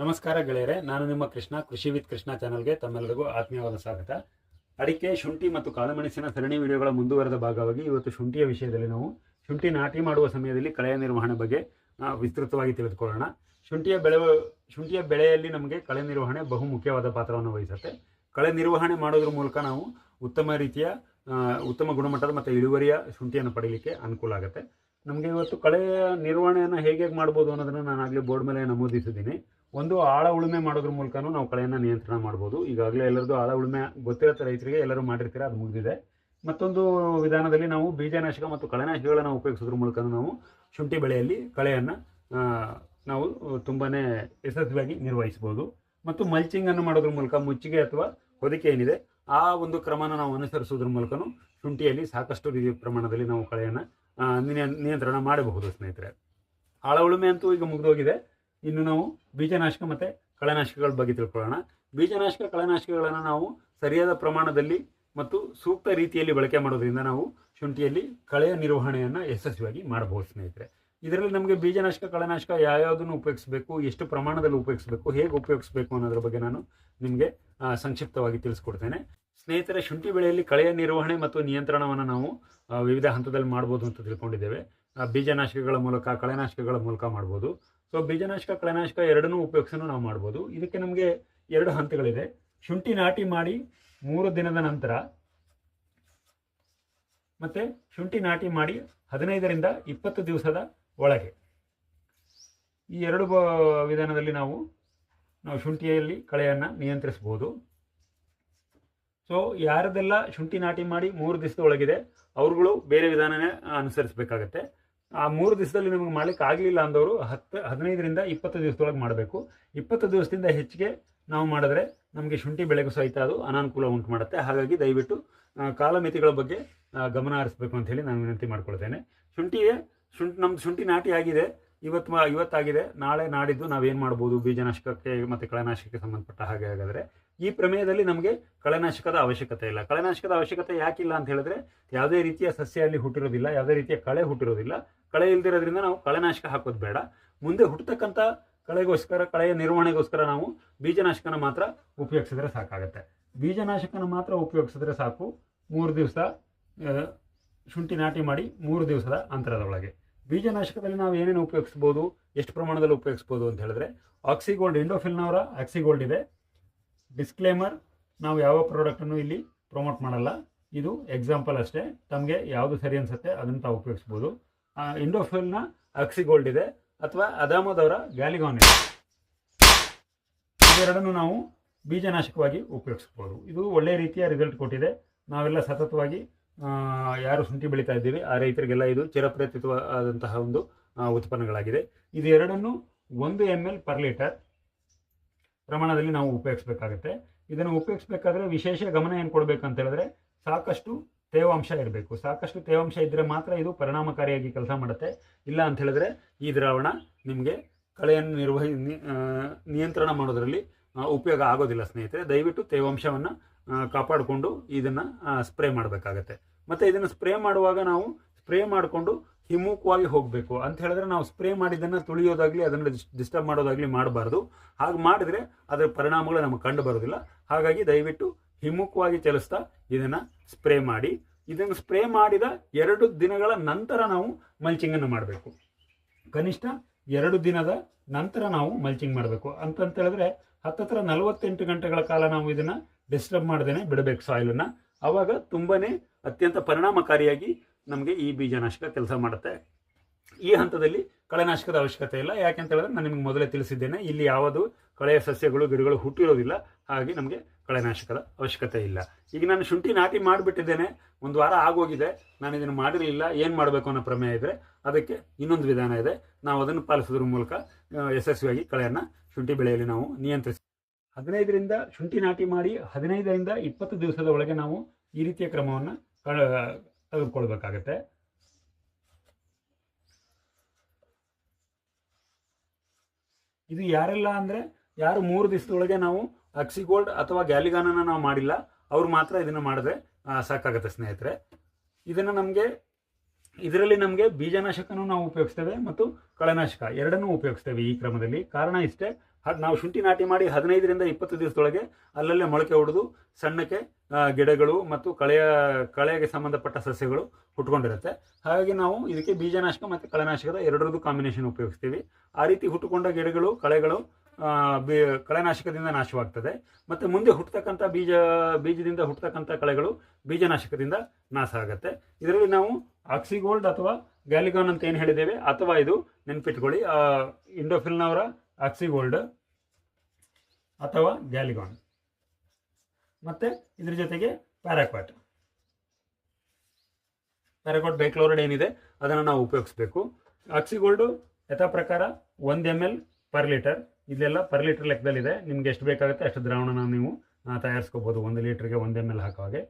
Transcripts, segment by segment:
ನಮಸ್ಕಾರ ಗೆಳೆಯರೆ, ನಾನು ನಿಮ್ಮ ಕೃಷ್ಣ ಕೃಷಿ ವಿತ್ ಕೃಷ್ಣ ಚಾನಲ್ಗೆ ತಮ್ಮೆಲ್ಲರಿಗೂ ಆತ್ಮೀಯವಾದ ಸ್ವಾಗತ. ಅಡಿಕೆ, ಶುಂಠಿ ಮತ್ತು ಕಾಳುಮೆಣಸಿನ ಸರಣಿ ವಿಡಿಯೋಗಳ ಮುಂದುವರೆದ ಭಾಗವಾಗಿ ಇವತ್ತು ಶುಂಠಿಯ ವಿಷಯದಲ್ಲಿ ನಾವು ಶುಂಠಿ ನಾಟಿ ಮಾಡುವ ಸಮಯದಲ್ಲಿ ಕಳೆಯ ನಿರ್ವಹಣೆ ಬಗ್ಗೆ ವಿಸ್ತೃತವಾಗಿ ತಿಳಿದುಕೊಳ್ಳೋಣ. ಶುಂಠಿಯ ಬೆಳೆ ಶುಂಠಿಯ ಬೆಳೆಯಲ್ಲಿ ನಮಗೆ ಕಳೆ ನಿರ್ವಹಣೆ ಬಹು ಮುಖ್ಯವಾದ ಪಾತ್ರವನ್ನು ವಹಿಸುತ್ತೆ. ಕಳೆ ನಿರ್ವಹಣೆ ಮಾಡೋದ್ರ ಮೂಲಕ ನಾವು ಉತ್ತಮ ರೀತಿಯ ಉತ್ತಮ ಗುಣಮಟ್ಟದ ಮತ್ತು ಇಳುವರಿಯ ಶುಂಠಿಯನ್ನು ಪಡೀಲಿಕ್ಕೆ ಅನುಕೂಲ ಆಗುತ್ತೆ. ನಮಗೆ ಇವತ್ತು ಕಳೆಯ ನಿರ್ವಹಣೆಯನ್ನು ಹೇಗೆ ಮಾಡ್ಬೋದು ಅನ್ನೋದನ್ನು ನಾನು ಆಗಲೇ ಬೋರ್ಡ್ ಮೇಲೆ ನಮೂದಿಸಿದ್ದೀನಿ. ಒಂದು ಆಳ ಉಳುಮೆ ಮಾಡೋದ್ರ ಮೂಲಕನೂ ನಾವು ಕಳೆಯನ್ನು ನಿಯಂತ್ರಣ ಮಾಡ್ಬೋದು. ಈಗಾಗಲೇ ಎಲ್ಲರದ್ದು ಆಳ ಉಳುಮೆ ಗೊತ್ತಿರುತ್ತೆ ರೈತರಿಗೆ, ಎಲ್ಲರೂ ಮಾಡಿರ್ತೀರ, ಅದು ಮುಗಿದಿದೆ. ಮತ್ತೊಂದು ವಿಧಾನದಲ್ಲಿ ನಾವು ಬೀಜನಾಶಕ ಮತ್ತು ಕಳೆನಾಶಕಗಳನ್ನು ಉಪಯೋಗಿಸೋದ್ರ ಮೂಲಕ ನಾವು ಶುಂಠಿ ಬೆಳೆಯಲ್ಲಿ ಕಳೆಯನ್ನು ನಾವು ತುಂಬಾ ಯಶಸ್ವಿಯಾಗಿ ನಿರ್ವಹಿಸ್ಬೋದು ಮತ್ತು ಮಲ್ಚಿಂಗನ್ನು ಮಾಡೋದ್ರ ಮೂಲಕ ಮುಚ್ಚಿಗೆ ಅಥವಾ ಹೊದಿಕೆ ಏನಿದೆ, ಆ ಒಂದು ಕ್ರಮನ ನಾವು ಅನುಸರಿಸೋದ್ರ ಮೂಲಕನೂ ಶುಂಠಿಯಲ್ಲಿ ಸಾಕಷ್ಟು ರೀತಿಯ ಪ್ರಮಾಣದಲ್ಲಿ ನಾವು ಕಳೆಯನ್ನು ನಿಯಂತ್ರಣ ಮಾಡಬಹುದು ಸ್ನೇಹಿತರೆ. ಆಳ ಉಳುಮೆ ಅಂತೂ ಈಗ ಮುಗಿದೋಗಿದೆ. ಇನ್ನು ನಾವು ಬೀಜನಾಶಕ ಮತ್ತು ಕಳೆನಾಶಕಗಳ ಬಗ್ಗೆ ತಿಳ್ಕೊಳ್ಳೋಣ. ಬೀಜನಾಶಕ, ಕಳೆನಾಶಕಗಳನ್ನು ನಾವು ಸರಿಯಾದ ಪ್ರಮಾಣದಲ್ಲಿ ಮತ್ತು ಸೂಕ್ತ ರೀತಿಯಲ್ಲಿ ಬಳಕೆ ಮಾಡೋದ್ರಿಂದ ನಾವು ಶುಂಠಿಯಲ್ಲಿ ಕಳೆಯ ನಿರ್ವಹಣೆಯನ್ನು ಯಶಸ್ವಿಯಾಗಿ ಮಾಡಬಹುದು ಸ್ನೇಹಿತರೆ. ಇದರಲ್ಲಿ ನಮಗೆ ಬೀಜನಾಶಕ, ಕಳೆನಾಶಕ ಯಾವ್ಯಾವುದನ್ನು ಉಪಯೋಗಿಸಬೇಕು, ಎಷ್ಟು ಪ್ರಮಾಣದಲ್ಲಿ ಉಪಯೋಗಿಸಬೇಕು, ಹೇಗೆ ಉಪಯೋಗಿಸಬೇಕು ಅನ್ನೋದ್ರ ಬಗ್ಗೆ ನಾನು ನಿಮಗೆ ಸಂಕ್ಷಿಪ್ತವಾಗಿ ತಿಳಿಸ್ಕೊಡ್ತೇನೆ. ಸ್ನೇಹಿತರೆ, ಶುಂಠಿ ಬೆಳೆಯಲ್ಲಿ ಕಳೆಯ ನಿರ್ವಹಣೆ ಮತ್ತು ನಿಯಂತ್ರಣವನ್ನು ನಾವು ವಿವಿಧ ಹಂತದಲ್ಲಿ ಮಾಡ್ಬೋದು ಅಂತ ತಿಳ್ಕೊಂಡಿದ್ದೇವೆ. ಬೀಜನಾಶಕಗಳ ಮೂಲಕ, ಕಳೆನಾಶಕಗಳ ಮೂಲಕ ಮಾಡ್ಬೋದು. ಸೊ ಬೀಜನಾಶಕ, ಕಳೆನಾಶಕ ಎರಡನ್ನೂ ಉಪಯೋಗಿಸಲು ನಾವು ಮಾಡ್ಬೋದು. ಇದಕ್ಕೆ ನಮಗೆ ಎರಡು ಹಂತಗಳಿದೆ. ಶುಂಠಿ ನಾಟಿ ಮಾಡಿ ಮೂರು ದಿನದ ನಂತರ, ಮತ್ತೆ ಶುಂಠಿ ನಾಟಿ ಮಾಡಿ ಹದಿನೈದರಿಂದ ಇಪ್ಪತ್ತು ದಿವಸದ ಒಳಗೆ. ಈ ಎರಡು ವಿಧಾನದಲ್ಲಿ ನಾವು ನಾವು ಶುಂಠಿಯಲ್ಲಿ ಕಳೆಯನ್ನು ನಿಯಂತ್ರಿಸ್ಬೋದು. ಸೊ ಯಾರದೆಲ್ಲ ಶುಂಠಿ ನಾಟಿ ಮಾಡಿ ಮೂರು ದಿವಸದೊಳಗಿದೆ, ಅವ್ರುಗಳು ಬೇರೆ ವಿಧಾನನೇ ಅನುಸರಿಸಬೇಕಾಗತ್ತೆ. ಆ ಮೂರು ದಿವಸದಲ್ಲಿ ನಮಗೆ ಮಾಡ್ಲಿಕ್ಕೆ ಆಗಲಿಲ್ಲ ಅಂದವರು ಹತ್ತು, ಹದಿನೈದರಿಂದ ಇಪ್ಪತ್ತು ದಿವಸದೊಳಗೆ ಮಾಡಬೇಕು. ಇಪ್ಪತ್ತು ದಿವಸದಿಂದ ಹೆಚ್ಚಿಗೆ ನಾವು ಮಾಡಿದ್ರೆ ನಮಗೆ ಶುಂಠಿ ಬೆಳೆಗೂ ಸಹಿತ ಅದು ಅನಾನುಕೂಲ ಉಂಟು ಮಾಡುತ್ತೆ. ಹಾಗಾಗಿ ದಯವಿಟ್ಟು ಕಾಲಮಿತಿಗಳ ಬಗ್ಗೆ ಗಮನ ಹರಿಸಬೇಕು ಅಂತ ಹೇಳಿ ನಾನು ವಿನಂತಿ ಮಾಡ್ಕೊಳ್ತೇನೆ. ಶುಂಠಿಯೇ ಶುಂಠಿ, ನಮ್ದು ಶುಂಠಿ ನಾಟಿ ಆಗಿದೆ. ಇವತ್ತು ಇವತ್ತಾಗಿದೆ. ನಾಳೆ ನಾಡಿದ್ದು ನಾವೇನು ಮಾಡ್ಬೋದು? ಬೀಜನಾಶಕಕ್ಕೆ ಮತ್ತು ಕಳೆನಾಶಕಕ್ಕೆ ಸಂಬಂಧಪಟ್ಟ ಹಾಗೆ ಹಾಗಾದರೆ. ಈ ಪ್ರಮೇಯದಲ್ಲಿ ನಮಗೆ ಕಳೆನಾಶಕದ ಅವಶ್ಯಕತೆ ಇಲ್ಲ. ಕಳೆನಾಶಕದ ಅವಶ್ಯಕತೆ ಯಾಕಿಲ್ಲ ಅಂತ ಹೇಳಿದ್ರೆ ಯಾವುದೇ ರೀತಿಯ ಸಸ್ಯ ಅಲ್ಲಿ ಹುಟ್ಟಿರೋದಿಲ್ಲ, ಯಾವುದೇ ರೀತಿಯ ಕಳೆ ಹುಟ್ಟಿರೋದಿಲ್ಲ. ಕಳೆ ಇಲ್ದಿರೋದ್ರಿಂದ ನಾವು ಕಳೆನಾಶಕ ಹಾಕೋದು ಬೇಡ. ಮುಂದೆ ಹುಟ್ಟತಕ್ಕಂಥ ಕಳೆಗೋಸ್ಕರ, ಕಳೆಯ ನಿರ್ವಹಣೆಗೋಸ್ಕರ ನಾವು ಬೀಜನಾಶಕನ ಮಾತ್ರ ಉಪಯೋಗಿಸಿದ್ರೆ ಸಾಕಾಗುತ್ತೆ. ಬೀಜನಾಶಕನ ಮಾತ್ರ ಉಪಯೋಗಿಸಿದ್ರೆ ಸಾಕು. ಮೂರು ದಿವಸ ಶುಂಠಿ ನಾಟಿ ಮಾಡಿ ಮೂರು ದಿವಸದ ಅಂತರದೊಳಗೆ ಬೀಜನಾಶಕದಲ್ಲಿ ನಾವು ಏನೇನು ಉಪಯೋಗಿಸ್ಬೋದು, ಎಷ್ಟು ಪ್ರಮಾಣದಲ್ಲಿ ಉಪಯೋಗಿಸ್ಬೋದು ಅಂತ ಹೇಳಿದ್ರೆ, ಆಕ್ಸಿಗೋಲ್ಡ್, ಇಂಡೋಫಿಲ್ನವರ ಆಕ್ಸಿಗೋಲ್ಡ್ ಇದೆ. ಡಿಸ್ಕ್ಲೇಮರ್ ನಾವು ಯಾವ ಪ್ರಾಡಕ್ಟನ್ನು ಇಲ್ಲಿ ಪ್ರಮೋಟ್ ಮಾಡಲ್ಲ. ಇದು ಎಕ್ಸಾಂಪಲ್ ಅಷ್ಟೇ. ತಮಗೆ ಯಾವುದು ಸರಿ ಅನಿಸುತ್ತೆ ಅದನ್ನು ತಾವು ಉಪಯೋಗಿಸ್ಬೋದು. ಆ, ಅಕ್ಸಿ ಗೋಲ್ಡ್ ಇದೆ ಅಥವಾ ಅದಾಮದವರ ಗ್ಯಾಲಿಗಾನ್ ಇದೆ. ಇವೆರಡನ್ನು ನಾವು ಬೀಜನಾಶಕವಾಗಿ ಉಪಯೋಗಿಸ್ಬೋದು. ಇದು ಒಳ್ಳೆಯ ರೀತಿಯ ರಿಸಲ್ಟ್ ಕೊಟ್ಟಿದೆ. ನಾವೆಲ್ಲ ಸತತವಾಗಿ ಯಾರು ಶುಂಠಿ ಬೆಳೀತಾ ಇದ್ದೀವಿ ಆ ರೈತರಿಗೆಲ್ಲ ಇದು ಚಿರಪ್ರತಿತ್ವವಾದಂತಹ ಒಂದು ಉತ್ಪನ್ನಗಳಾಗಿದೆ. ಇದು ಎರಡನ್ನು ಒಂದು ಎಂ ಎಲ್ ಪರ್ ಲೀಟರ್ ಪ್ರಮಾಣದಲ್ಲಿ ನಾವು ಉಪಯೋಗಿಸ್ಬೇಕಾಗತ್ತೆ. ಇದನ್ನು ಉಪಯೋಗಿಸ್ಬೇಕಾದ್ರೆ ವಿಶೇಷ ಗಮನ ಏನು ಕೊಡಬೇಕು ಅಂತ ಹೇಳಿದ್ರೆ ಸಾಕಷ್ಟು ತೇವಾಂಶ ಇರಬೇಕು. ಸಾಕಷ್ಟು ತೇವಾಂಶ ಇದ್ದರೆ ಮಾತ್ರ ಇದು ಪರಿಣಾಮಕಾರಿಯಾಗಿ ಕೆಲಸ ಮಾಡುತ್ತೆ. ಇಲ್ಲ ಅಂತ ಹೇಳಿದ್ರೆ ಈ ದ್ರಾವಣ ನಿಮಗೆ ಕಳೆಯನ್ನು ನಿರ್ವಹಿ ನಿಯಂತ್ರಣ ಮಾಡೋದರಲ್ಲಿ ಉಪಯೋಗ ಆಗೋದಿಲ್ಲ ಸ್ನೇಹಿತರೆ. ದಯವಿಟ್ಟು ತೇವಾಂಶವನ್ನು ಕಾಪಾಡಿಕೊಂಡು ಇದನ್ನು ಸ್ಪ್ರೇ ಮಾಡಬೇಕಾಗತ್ತೆ. ಮತ್ತು ಇದನ್ನು ಸ್ಪ್ರೇ ಮಾಡುವಾಗ ನಾವು ಸ್ಪ್ರೇ ಮಾಡಿಕೊಂಡು ಹಿಮ್ಮುಖವಾಗಿ ಹೋಗಬೇಕು ಅಂತ ಹೇಳಿದ್ರೆ ನಾವು ಸ್ಪ್ರೇ ಮಾಡಿದ್ದನ್ನು ತುಳಿಯೋದಾಗಲಿ, ಅದನ್ನು ಡಿಸ್ಟರ್ಬ್ ಮಾಡೋದಾಗಲಿ ಮಾಡಬಾರ್ದು. ಹಾಗೆ ಮಾಡಿದರೆ ಅದರ ಪರಿಣಾಮಗಳು ನಮಗೆ ಕಂಡು ಬರೋದಿಲ್ಲ. ಹಾಗಾಗಿ ದಯವಿಟ್ಟು ಹಿಮ್ಮುಖವಾಗಿ ಚಲಿಸ್ತಾ ಇದನ್ನು ಸ್ಪ್ರೇ ಮಾಡಿ. ಇದನ್ನು ಸ್ಪ್ರೇ ಮಾಡಿದ ಎರಡು ದಿನಗಳ ನಂತರ ನಾವು ಮಲ್ಚಿಂಗನ್ನು ಮಾಡಬೇಕು. ಕನಿಷ್ಠ ಎರಡು ದಿನದ ನಂತರ ನಾವು ಮಲ್ಚಿಂಗ್ ಮಾಡಬೇಕು. ಅಂತಂತ ಹೇಳಿದ್ರೆ ಹತ್ತತ್ರ ನಲವತ್ತೆಂಟು ಗಂಟೆಗಳ ಕಾಲ ನಾವು ಇದನ್ನು ಡಿಸ್ಟರ್ಬ್ ಮಾಡ್ದೇನೆ ಬಿಡಬೇಕು ಸಾಯಿಲನ್ನು ಆವಾಗ ತುಂಬನೇ ಅತ್ಯಂತ ಪರಿಣಾಮಕಾರಿಯಾಗಿ ನಮಗೆ ಈ ಬೀಜನಾಶಕ ಕೆಲಸ ಮಾಡುತ್ತೆ. ಈ ಹಂತದಲ್ಲಿ ಕಳೆನಾಶಕದ ಅವಶ್ಯಕತೆ ಇಲ್ಲ. ಯಾಕೆಂತ ಹೇಳಿದ್ರೆ, ನಾನು ನಿಮಗೆ ಮೊದಲೇ ತಿಳಿಸಿದ್ದೇನೆ, ಇಲ್ಲಿ ಯಾವುದು ಕಳೆಯ ಸಸ್ಯಗಳು, ಗಿಡಗಳು ಹುಟ್ಟಿರೋದಿಲ್ಲ. ಹಾಗಾಗಿ ನಮಗೆ ಕಳೆನಾಶಕದ ಅವಶ್ಯಕತೆ ಇಲ್ಲ. ಈಗ ನಾನು ಶುಂಠಿ ನಾಟಿ ಮಾಡಿಬಿಟ್ಟಿದ್ದೇನೆ. ಒಂದು ವಾರ ಆಗೋಗಿದೆ. ನಾನು ಇದನ್ನು ಮಾಡಿರಲಿಲ್ಲ. ಏನು ಮಾಡಬೇಕು ಅನ್ನೋ ಪ್ರಮೇಯ ಇದ್ದರೆ ಅದಕ್ಕೆ ಇನ್ನೊಂದು ವಿಧಾನ ಇದೆ. ನಾವು ಅದನ್ನು ಪಾಲಿಸೋದ್ರ ಮೂಲಕ ಯಶಸ್ವಿಯಾಗಿ ಕಳೆಯನ್ನು ಶುಂಠಿ ಬೆಳೆಯಲ್ಲಿ ನಾವು ನಿಯಂತ್ರಿಸಿ, ಹದಿನೈದರಿಂದ ಶುಂಠಿ ನಾಟಿ ಮಾಡಿ, ಹದಿನೈದರಿಂದ ಇಪ್ಪತ್ತು ದಿವಸದ ಒಳಗೆ ನಾವು ಈ ರೀತಿಯ ಕ್ರಮವನ್ನು ತೆಗೆದುಕೊಳ್ಬೇಕಾಗತ್ತೆ. ಇದು ಯಾರೆಲ್ಲ ಅಂದರೆ, ಯಾರು ಮೂರು ದಿವಸದೊಳಗೆ ನಾವು ಅಕ್ಸಿಗೋಲ್ಡ್ ಅಥವಾ ಗ್ಯಾಲಿಗಾನನ ನಾವು ಮಾಡಿಲ್ಲ, ಅವ್ರು ಮಾತ್ರ ಇದನ್ನು ಮಾಡಿದ್ರೆ ಸಾಕಾಗುತ್ತೆ ಸ್ನೇಹಿತರೆ. ಇದನ್ನು ನಮಗೆ, ಇದರಲ್ಲಿ ನಮಗೆ ಬೀಜನಾಶಕನೂ ನಾವು ಉಪಯೋಗಿಸ್ತೇವೆ ಮತ್ತು ಕಳೆನಾಶಕ ಎರಡನ್ನೂ ಉಪಯೋಗಿಸ್ತೇವೆ ಈ ಕ್ರಮದಲ್ಲಿ. ಕಾರಣ ಇಷ್ಟೇ ನಾವು ಶುಂಠಿ ನಾಟಿ ಮಾಡಿ ಹದಿನೈದರಿಂದ ಇಪ್ಪತ್ತು ದಿವಸದೊಳಗೆ ಅಲ್ಲಲ್ಲೇ ಮೊಳಕೆ ಹೊಡೆದು ಸಣ್ಣಕ್ಕೆ ಗಿಡಗಳು ಮತ್ತು ಕಳೆಯ, ಕಳೆಗೆ ಸಂಬಂಧಪಟ್ಟ ಸಸ್ಯಗಳು ಹುಟ್ಕೊಂಡಿರುತ್ತೆ. ಹಾಗಾಗಿ ನಾವು ಇದಕ್ಕೆ ಬೀಜನಾಶಕ ಮತ್ತು ಕಳೆನಾಶಕದ ಎರಡರದ್ದು ಕಾಂಬಿನೇಷನ್ ಉಪಯೋಗಿಸ್ತೀವಿ. ಆ ರೀತಿ ಹುಟ್ಟುಕೊಂಡ ಗಿಡಗಳು, ಕಳೆಗಳು ಬಿ- ಕಳೆನಾಶಕದಿಂದ ನಾಶವಾಗ್ತದೆ. ಮತ್ತು ಮುಂದೆ ಹುಟ್ಟತಕ್ಕಂಥ ಬೀಜ, ಬೀಜದಿಂದ ಹುಟ್ಟತಕ್ಕಂಥ ಕಳೆಗಳು ಬೀಜನಾಶಕದಿಂದ ನಾಶ ಆಗುತ್ತೆ. ಇದರಲ್ಲಿ ನಾವು ಆಕ್ಸಿಗೋಲ್ಡ್ ಅಥವಾ ಗ್ಯಾಲಿಗಾನ್ ಅಂತ ಏನು ಹೇಳಿದ್ದೇವೆ, ಅಥವಾ ಇದು ನೆನ್ಪಿಟ್ಕೊಳ್ಳಿ. ಇಂಡೋಫಿಲ್ನವರ ಆಕ್ಸಿಗೋಲ್ಡ್ ಅಥವಾ ಗ್ಯಾಲಿಗಾನ್. ಮತ್ತೆ ಇದ್ರ ಜೊತೆಗೆ ಪ್ಯಾರಾಕ್ವಾಟ್. ಪ್ಯಾರಾಕ್ವಾಟ್ ಬೈಕ್ಲೋರೈಡ್ ಏನಿದೆ, ಅದನ್ನು ನಾವು ಉಪಯೋಗಿಸ್ಬೇಕು. ಆಕ್ಸಿಗೋಲ್ಡು ಯಥಾ ಪ್ರಕಾರ ಒಂದು ಎಂ ಎಲ್ ಪರ್ ಲೀಟರ್ ಇದೆಲ್ಲ ಪರ್ ಲೀಟರ್ ಲೆಕ್ಕದಲ್ಲಿದೆ. ನಿಮ್ಗೆ ಎಷ್ಟು ಬೇಕಾಗುತ್ತೆ ಅಷ್ಟು ದ್ರಾವಣನ ನೀವು ತಯಾರಿಸ್ಕೋಬೋದು. ಒಂದು ಲೀಟ್ರಿಗೆ ಒಂದು ಎಂ ಎಲ್ ಹಾಕೋ ಹಾಗೆ.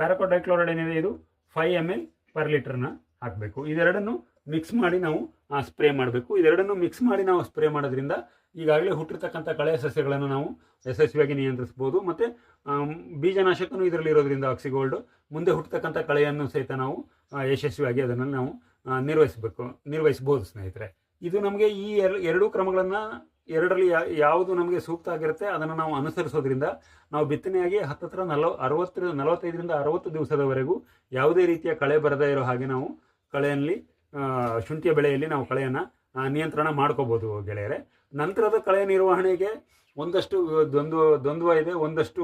ಪ್ಯಾರಾಕ್ವಾಟ್ ಡೈಕ್ಲೋರೈಡ್ ಏನಿದೆ, ಇದು ಫೈವ್ ಎಂ ಎಲ್ ಪರ್ ಲೀಟರ್ನ ಹಾಕಬೇಕು. ಇದೆರಡನ್ನು ಮಿಕ್ಸ್ ಮಾಡಿ ನಾವು ಸ್ಪ್ರೇ ಮಾಡಬೇಕು. ಇದೆರಡನ್ನು ಮಿಕ್ಸ್ ಮಾಡಿ ನಾವು ಸ್ಪ್ರೇ ಮಾಡೋದ್ರಿಂದ ಈಗಾಗಲೇ ಹುಟ್ಟಿರ್ತಕ್ಕಂಥ ಕಳೆ ಸಸ್ಯಗಳನ್ನು ನಾವು ಯಶಸ್ವಿಯಾಗಿ ನಿಯಂತ್ರಿಸ್ಬೋದು. ಮತ್ತು ಬೀಜನಾಶಕನೂ ಇದರಲ್ಲಿ ಇರೋದ್ರಿಂದ ಆಕ್ಸಿಗೋಲ್ಡ್ ಮುಂದೆ ಹುಟ್ಟತಕ್ಕಂಥ ಕಳೆಯನ್ನು ಸಹಿತ ನಾವು ಯಶಸ್ವಿಯಾಗಿ ಅದನ್ನು ನಾವು ನಿರ್ವಹಿಸಬೇಕು, ನಿರ್ವಹಿಸ್ಬೋದು ಸ್ನೇಹಿತರೆ. ಇದು ನಮಗೆ ಈ ಎರಡು ಕ್ರಮಗಳನ್ನು ಎರಡರಲ್ಲಿ ಯಾವುದು ನಮಗೆ ಸೂಕ್ತ ಆಗಿರುತ್ತೆ ಅದನ್ನು ನಾವು ಅನುಸರಿಸೋದ್ರಿಂದ ನಾವು ಬಿತ್ತನೆಯಾಗಿ ಹತ್ತತ್ರ ನಲವ ಅರವತ್ತರಿಂದ ನಲವತ್ತೈದರಿಂದ ಅರವತ್ತು ದಿವಸದವರೆಗೂ ಯಾವುದೇ ರೀತಿಯ ಕಳೆ ಬರದೇ ಇರೋ ಹಾಗೆ ನಾವು ಕಳೆಯಲ್ಲಿ ಶುಂಠಿಯ ಬೆಳೆಯಲ್ಲಿ ನಾವು ಕಳೆಯನ್ನು ನಿಯಂತ್ರಣ ಮಾಡ್ಕೋಬೋದು ಗೆಳೆಯರೆ. ನಂತರದ ಕಳೆ ನಿರ್ವಹಣೆಗೆ ಒಂದಷ್ಟು, ದ್ವಂದ್ವ ದ್ವಂದ್ವ ಇದೆ, ಒಂದಷ್ಟು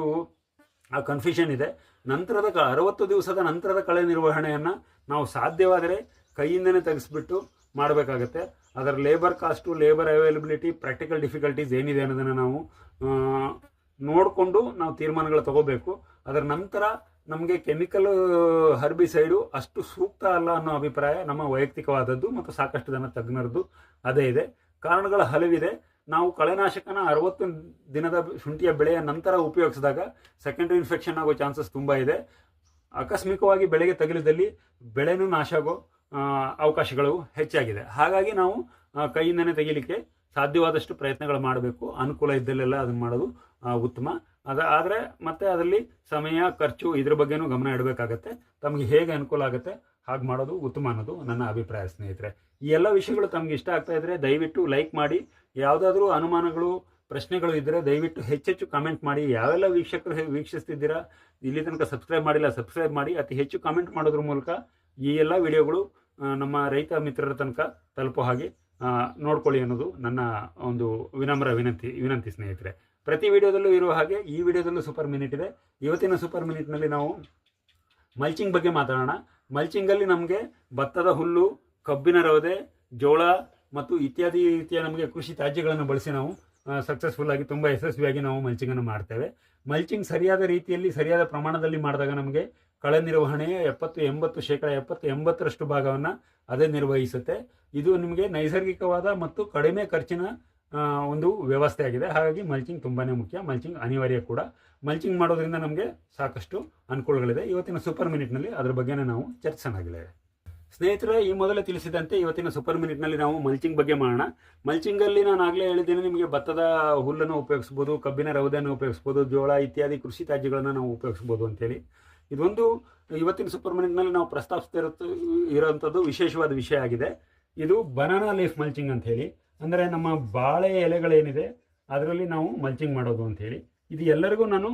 ಕನ್ಫ್ಯೂಷನ್ ಇದೆ. ನಂತರದ ಕ, ಅರವತ್ತು ದಿವಸದ ನಂತರದ ಕಳೆ ನಿರ್ವಹಣೆಯನ್ನು ನಾವು ಸಾಧ್ಯವಾದರೆ ಕೈಯಿಂದನೇ ತೆಗೆಸ್ಬಿಟ್ಟು ಮಾಡಬೇಕಾಗತ್ತೆ. ಅದರ labour cost labour availability practical difficulties ಏನಿದೆ ಅನ್ನೋದನ್ನು ನಾವು ನೋಡಿಕೊಂಡು ನಾವು ತೀರ್ಮಾನಗಳು ತಗೋಬೇಕು. ಅದರ ನಂತರ ನಮಗೆ ಕೆಮಿಕಲ್ ಹರ್ಬಿಸೈಡು ಅಷ್ಟು ಸೂಕ್ತ ಅಲ್ಲ ಅನ್ನೋ ಅಭಿಪ್ರಾಯ ನಮ್ಮ ವೈಯಕ್ತಿಕವಾದದ್ದು ಮತ್ತು ಸಾಕಷ್ಟು ಜನ ತಜ್ಞರದ್ದು ಅದೇ ಇದೆ. ಕಾರಣಗಳ ಹಲವಿದೆ. ನಾವು ಕಳೆನಾಶಕನ ಅರವತ್ತು ದಿನದ ಶುಂಠಿಯ ಬೆಳೆಯ ನಂತರ ಉಪಯೋಗಿಸಿದಾಗ ಸೆಕೆಂಡ್ರಿ ಇನ್ಫೆಕ್ಷನ್ ಆಗೋ ಚಾನ್ಸಸ್ ತುಂಬ ಇದೆ. ಆಕಸ್ಮಿಕವಾಗಿ ಬೆಳೆಗೆ ತಗುಲಿದಲ್ಲಿ ಬೆಳೆನೂ ನಾಶ ಆಗೋ ಅವಕಾಶಗಳು ಹೆಚ್ಚಾಗಿದೆ. ಹಾಗಾಗಿ ನಾವು ಕೈಯಿಂದನೇ ತೆಗಿಲಿಕ್ಕೆ ಸಾಧ್ಯವಾದಷ್ಟು ಪ್ರಯತ್ನಗಳು ಮಾಡಬೇಕು. ಅನುಕೂಲ ಇದ್ದಲ್ಲೆಲ್ಲ ಅದನ್ನು ಮಾಡೋದು ಉತ್ತಮ. ಅದ ಆದರೆ ಮತ್ತೆ ಅದರಲ್ಲಿ ಸಮಯ, ಖರ್ಚು ಇದ್ರ ಬಗ್ಗೆನೂ ಗಮನ ಇಡಬೇಕಾಗತ್ತೆ. ತಮಗೆ ಹೇಗೆ ಅನುಕೂಲ ಆಗುತ್ತೆ, ಹಾಗೆ ಮಾಡೋದು ಉತ್ತಮ ಅನ್ನೋದು ನನ್ನ ಅಭಿಪ್ರಾಯ ಸ್ನೇಹಿತರೆ. ಈ ಎಲ್ಲ ವಿಷಯಗಳು ತಮಗೆ ಇಷ್ಟ ಆಗ್ತಾ ಇದ್ರೆ ದಯವಿಟ್ಟು ಲೈಕ್ ಮಾಡಿ. ಯಾವುದಾದ್ರೂ ಅನುಮಾನಗಳು, ಪ್ರಶ್ನೆಗಳು ಇದ್ದರೆ ದಯವಿಟ್ಟು ಹೆಚ್ಚೆಚ್ಚು ಕಾಮೆಂಟ್ ಮಾಡಿ. ಯಾವೆಲ್ಲ ವೀಕ್ಷಕರು ವೀಕ್ಷಿಸ್ತಿದ್ದೀರಾ, ಇಲ್ಲಿ ತನಕ ಸಬ್ಸ್ಕ್ರೈಬ್ ಮಾಡಿಲ್ಲ, ಸಬ್ಸ್ಕ್ರೈಬ್ ಮಾಡಿ. ಅತಿ ಹೆಚ್ಚು ಕಾಮೆಂಟ್ ಮಾಡೋದ್ರ ಮೂಲಕ ಈ ಎಲ್ಲ ವಿಡಿಯೋಗಳು ನಮ್ಮ ರೈತ ಮಿತ್ರರ ತನಕ ತಲುಪೋ ಹಾಗೆ. ನೋಡ್ಕೊಳ್ಳಿ ಅನ್ನೋದು ನನ್ನ ಒಂದು ವಿನಮ್ರ ವಿನಂತಿ ವಿನಂತಿ ಸ್ನೇಹಿತರೆ. ಪ್ರತಿ ವಿಡಿಯೋದಲ್ಲೂ ಇರುವ ಹಾಗೆ ಈ ವಿಡಿಯೋದಲ್ಲೂ ಸೂಪರ್ ಮಿನಿಟ್ ಇದೆ. ಇವತ್ತಿನ ಸೂಪರ್ ಮಿನಿಟ್ನಲ್ಲಿ ನಾವು ಮಲ್ಚಿಂಗ್ ಬಗ್ಗೆ ಮಾತಾಡೋಣ. ಮಲ್ಚಿಂಗಲ್ಲಿ ನಮಗೆ ಭತ್ತದ ಹುಲ್ಲು, ಕಬ್ಬಿನ ರವದೆ ಜೋಳ ಮತ್ತು ಇತ್ಯಾದಿ ರೀತಿಯ ನಮಗೆ ಕೃಷಿ ತ್ಯಾಜ್ಯಗಳನ್ನು ಬಳಸಿ ನಾವು ಸಕ್ಸಸ್ಫುಲ್ಲಾಗಿ ತುಂಬ ಯಶಸ್ವಿಯಾಗಿ ನಾವು ಮಲ್ಚಿಂಗನ್ನು ಮಾಡ್ತೇವೆ. ಮಲ್ಚಿಂಗ್ ಸರಿಯಾದ ರೀತಿಯಲ್ಲಿ, ಸರಿಯಾದ ಪ್ರಮಾಣದಲ್ಲಿ ಮಾಡಿದಾಗ ನಮಗೆ ಕಳೆ ನಿರ್ವಹಣೆಯ ಎಪ್ಪತ್ತು, ಎಂಬತ್ತು ಶೇಕಡ ಎಪ್ಪತ್ತು, ಎಂಬತ್ತರಷ್ಟು ಭಾಗವನ್ನು ಅದೇ ನಿರ್ವಹಿಸುತ್ತೆ. ಇದು ನಿಮಗೆ ನೈಸರ್ಗಿಕವಾದ ಮತ್ತು ಕಡಿಮೆ ಖರ್ಚಿನ ಒಂದು ವ್ಯವಸ್ಥೆ ಆಗಿದೆ. ಹಾಗಾಗಿ ಮಲ್ಚಿಂಗ್ ತುಂಬಾ ಮುಖ್ಯ. ಮಲ್ಚಿಂಗ್ ಅನಿವಾರ್ಯ ಕೂಡ. ಮಲ್ಚಿಂಗ್ ಮಾಡೋದ್ರಿಂದ ನಮಗೆ ಸಾಕಷ್ಟು ಅನುಕೂಲಗಳಿದೆ. ಇವತ್ತಿನ ಸೂಪರ್ ಮಿನಿಟ್ನಲ್ಲಿ ಅದ್ರ ಬಗ್ಗೆನೇ ನಾವು ಚರ್ಚಿಸೋಣಾಗಿದೆ ಸ್ನೇಹಿತರೆ, ಈ ಮೊದಲೇ ತಿಳಿಸಿದಂತೆ ಇವತ್ತಿನ ಸೂಪರ್ ಮಿನಿಟ್ನಲ್ಲಿ ನಾವು ಮಲ್ಚಿಂಗ್ ಬಗ್ಗೆ ಮಾಡೋಣ. ಮಲ್ಚಿಂಗಲ್ಲಿ ನಾನು ಆಗಲೇ ಹೇಳಿದ್ದೇನೆ, ನಿಮಗೆ ಭತ್ತದ ಹುಲ್ಲನ್ನು ಉಪಯೋಗಿಸ್ಬೋದು, ಕಬ್ಬಿನ ರೌದೆಯನ್ನು ಉಪಯೋಗಿಸ್ಬೋದು, ಜೋಳ ಇತ್ಯಾದಿ ಕೃಷಿ ತ್ಯಾಜ್ಯಗಳನ್ನು ನಾವು ಉಪಯೋಗಿಸ್ಬೋದು ಅಂತೇಳಿ. ಇದೊಂದು ಇವತ್ತಿನ ಸೂಪರ್ ಮಿನಿಟ್ನಲ್ಲಿ ನಾವು ಪ್ರಸ್ತಾಪಿಸ್ತಾ ಇರುತ್ತೆ ಇರೋಂಥದ್ದು ವಿಶೇಷವಾದ ವಿಷಯ ಆಗಿದೆ. ಇದು ಬನಾನಾ ಲೀಫ್ ಮಲ್ಚಿಂಗ್ ಅಂತ ಹೇಳಿ. ಅಂದರೆ ನಮ್ಮ ಬಾಳೆ ಎಲೆಗಳೇನಿದೆ ಅದರಲ್ಲಿ ನಾವು ಮಲ್ಚಿಂಗ್ ಮಾಡೋದು ಅಂತ ಹೇಳಿ. ಇದು ಎಲ್ಲರಿಗೂ ನಾನು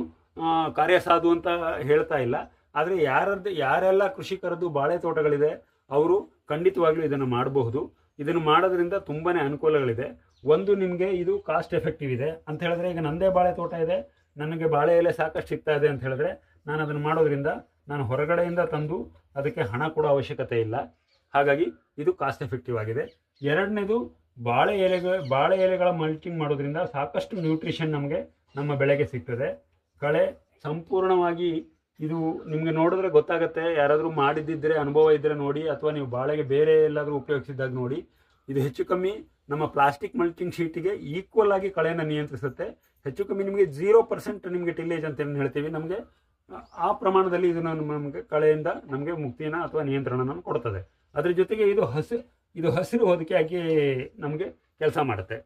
ಕಾರ್ಯ ಸಾಧು ಅಂತ ಹೇಳ್ತಾ ಇಲ್ಲ. ಆದರೆ ಯಾರದ್ದು ಯಾರೆಲ್ಲ ಕೃಷಿಕರದ್ದು ಬಾಳೆ ತೋಟಗಳಿದೆ, ಅವರು ಖಂಡಿತವಾಗ್ಲೂ ಇದನ್ನು ಮಾಡಬಹುದು. ಇದನ್ನು ಮಾಡೋದ್ರಿಂದ ತುಂಬಾ ಅನುಕೂಲಗಳಿದೆ. ಒಂದು ನಿಮಗೆ ಇದು ಕಾಸ್ಟ್ ಎಫೆಕ್ಟಿವ್ ಇದೆ. ಅಂತ ಹೇಳಿದ್ರೆ ಈಗ ನಂದೇ ಬಾಳೆ ತೋಟ ಇದೆ. ನನಗೆ ಬಾಳೆ ಎಲೆ ಸಾಕಷ್ಟು ಸಿಗ್ತಾ ಇದೆ ಅಂತ ಹೇಳಿದ್ರೆ ನಾನು ಅದನ್ನು ಮಾಡೋದ್ರಿಂದ ನಾನು ಹೊರಗಡೆಯಿಂದ ತಂದು ಅದಕ್ಕೆ ಹಣ ಕೂಡ ಅವಶ್ಯಕತೆ ಇಲ್ಲ. ಹಾಗಾಗಿ ಇದು ಕಾಸ್ಟ್ ಎಫೆಕ್ಟಿವ್ ಆಗಿದೆ. ಎರಡನೇದು ಬಾಳೆ ಎಲೆಗಳ ಬಾಳೆ ಎಲೆಗಳ ಮಲ್ಟಿಂಗ್ ಮಾಡೋದ್ರಿಂದ ಸಾಕಷ್ಟು ನ್ಯೂಟ್ರಿಷನ್ ನಮಗೆ ನಮ್ಮ ಬೆಳೆಗೆ ಸಿಗ್ತದೆ. ಕಳೆ ಸಂಪೂರ್ಣವಾಗಿ ಇದು ನಿಮಗೆ ನೋಡಿದ್ರೆ ಗೊತ್ತಾಗುತ್ತೆ. ಯಾರಾದರೂ ಮಾಡಿದ್ದಿದ್ರೆ, ಅನುಭವ ಇದ್ದರೆ ನೋಡಿ, ಅಥವಾ ನೀವು ಬಾಳೆಗೆ ಬೇರೆ ಎಲ್ಲಾದರೂ ಉಪಯೋಗಿಸಿದಾಗ ನೋಡಿ. ಇದು ಹೆಚ್ಚು ಕಮ್ಮಿ ನಮ್ಮ ಪ್ಲಾಸ್ಟಿಕ್ ಮಲ್ಟಿಂಗ್ ಶೀಟಿಗೆ ಈಕ್ವಲ್ ಆಗಿ ಕಳೆಯನ್ನು ನಿಯಂತ್ರಿಸುತ್ತೆ. ಹೆಚ್ಚು ಕಮ್ಮಿ ನಿಮಗೆ ಜೀರೋ ಪರ್ಸೆಂಟ್ ನಿಮಗೆ ಟಿಲ್ಲೇಜ್ ಅಂತ ಏನು ಹೇಳ್ತೀವಿ ನಮಗೆ. ಆ ಪ್ರಮಾಣದಲ್ಲಿ ಇದು ನಮಗೆ ಕಳೆಯಿಂದ ನಮಗೆ ಮುಕ್ತಿನ ಅಥವಾ ನಿಯಂತ್ರಣನ ಕೊಡ್ತದೆ. ಅದ್ರ ಜೊತೆಗೆ ಇದು ಹಸಿ, ಇದು ಹಸಿರು ಹೊದಿಕೆಯಾಗಿ ನಮಗೆ ಕೆಲಸ ಮಾಡುತ್ತೆ.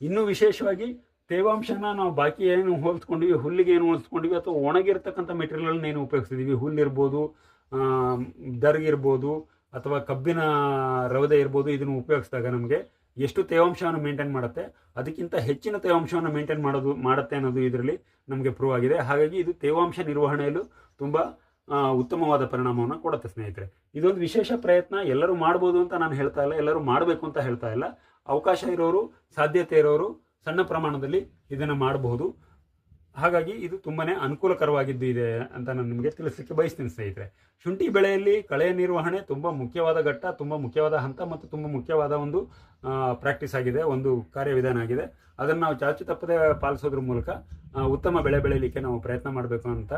ಇನ್ನೂ ವಿಶೇಷವಾಗಿ ತೇವಾಂಶನ ನಾವು ಬಾಕಿ ಏನು ಹೋಲಿಸ್ಕೊಂಡಿವಿ, ಹುಲ್ಲಿಗೆ ಏನು ಹೋಲಿಸ್ಕೊಂಡಿವಿ ಅಥವಾ ಒಣಗಿರ್ತಕ್ಕಂಥ ಮೆಟೀರಿಯಲ್ನ ಏನು ಉಪಯೋಗಿಸ್ತಿದ್ದೀವಿ ಹುಲ್ಲಿರ್ಬೋದು ದರ್ಗಿರ್ಬೋದು ಅಥವಾ ಕಬ್ಬಿನ ರವದೆ ಇರ್ಬೋದು, ಇದನ್ನು ಉಪಯೋಗಿಸಿದಾಗ ನಮಗೆ ಎಷ್ಟು ತೇವಾಂಶವನ್ನು ಮೇಂಟೈನ್ ಮಾಡುತ್ತೆ, ಅದಕ್ಕಿಂತ ಹೆಚ್ಚಿನ ತೇವಾಂಶವನ್ನು ಮೇಂಟೈನ್ ಮಾಡೋದು, ಮಾಡುತ್ತೆ ಅನ್ನೋದು ಇದರಲ್ಲಿ ನಮಗೆ ಪ್ರೂವ್ ಆಗಿದೆ. ಹಾಗಾಗಿ ಇದು ತೇವಾಂಶ ನಿರ್ವಹಣೆಯಲ್ಲೂ ತುಂಬ ಉತ್ತಮವಾದ ಪರಿಣಾಮವನ್ನು ಕೊಡುತ್ತೆ ಸ್ನೇಹಿತರೆ. ಇದೊಂದು ವಿಶೇಷ ಪ್ರಯತ್ನ. ಎಲ್ಲರೂ ಮಾಡ್ಬೋದು ಅಂತ ನಾನು ಹೇಳ್ತಾ ಇಲ್ಲ. ಎಲ್ಲರೂ ಮಾಡಬೇಕು ಅಂತ ಹೇಳ್ತಾ ಇಲ್ಲ. ಅವಕಾಶ ಇರೋರು, ಸಾಧ್ಯತೆ ಇರೋರು ಸಣ್ಣ ಪ್ರಮಾಣದಲ್ಲಿ ಇದನ್ನು ಮಾಡಬಹುದು. ಹಾಗಾಗಿ ಇದು ತುಂಬಾ ಅನುಕೂಲಕರವಾಗಿದ್ದು ಇದೆ ಅಂತ ನಾನು ನಿಮಗೆ ತಿಳಿಸಲಿಕ್ಕೆ ಬಯಸ್ತೀನಿ ಸ್ನೇಹಿತರೆ. ಶುಂಠಿ ಬೆಳೆಯಲ್ಲಿ ಕಳೆಯ ನಿರ್ವಹಣೆ ತುಂಬ ಮುಖ್ಯವಾದ ಘಟ್ಟ, ತುಂಬ ಮುಖ್ಯವಾದ ಹಂತ ಮತ್ತು ತುಂಬ ಮುಖ್ಯವಾದ ಒಂದು ಪ್ರಾಕ್ಟೀಸ್ ಆಗಿದೆ, ಒಂದು ಕಾರ್ಯವಿಧಾನ ಆಗಿದೆ. ಅದನ್ನು ನಾವು ಚಾಚು ತಪ್ಪದೆ ಪಾಲಿಸೋದ್ರ ಮೂಲಕ ಉತ್ತಮ ಬೆಳೆ ಬೆಳೀಲಿಕ್ಕೆ ನಾವು ಪ್ರಯತ್ನ ಮಾಡಬೇಕು ಅಂತ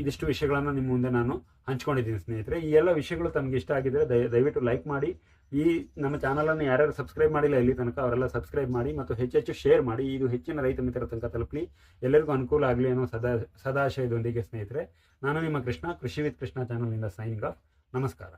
ಇದಿಷ್ಟು ವಿಷಯಗಳನ್ನು ನಿಮ್ಮ ಮುಂದೆ ನಾನು ಹಂಚ್ಕೊಂಡಿದ್ದೀನಿ ಸ್ನೇಹಿತರೆ. ಈ ಎಲ್ಲ ವಿಷಯಗಳು ತಮಗೆ ಇಷ್ಟ ಆಗಿದ್ರೆ ದಯ, ದಯವಿಟ್ಟು ಲೈಕ್ ಮಾಡಿ ಈ ನಮ್ಮ ಚಾನಲನ್ನು ಯಾರ್ಯಾರು ಸಬ್ಸ್ಕ್ರೈಬ್ ಮಾಡಿಲ್ಲ ಇಲ್ಲಿ ತನಕ ಅವರೆಲ್ಲ ಸಬ್ಸ್ಕ್ರೈಬ್ ಮಾಡಿ ಮತ್ತು ಹೆಚ್ಚೆಚ್ಚು ಶೇರ್ ಮಾಡಿ. ಇದು ಹೆಚ್ಚಿನ ರೈತ ಮಿತ್ರರ ತನಕ ತಲುಪಲಿ. ಎಲ್ಲರಿಗೂ ಅನುಕೂಲ ಆಗಲಿ ಅನ್ನೋ ಸದಾ ಸದಾಶಯದೊಂದಿಗೆ ಸ್ನೇಹಿತರೆ, ನಾನು ನಿಮ್ಮ ಕೃಷ್ಣ ಕೃಷಿ ವಿತ್ ಕೃಷ್ಣ ಚಾನಲ್ನಿಂದ ಸೈನಿಂಗ್ ಆಫ್ ನಮಸ್ಕಾರ.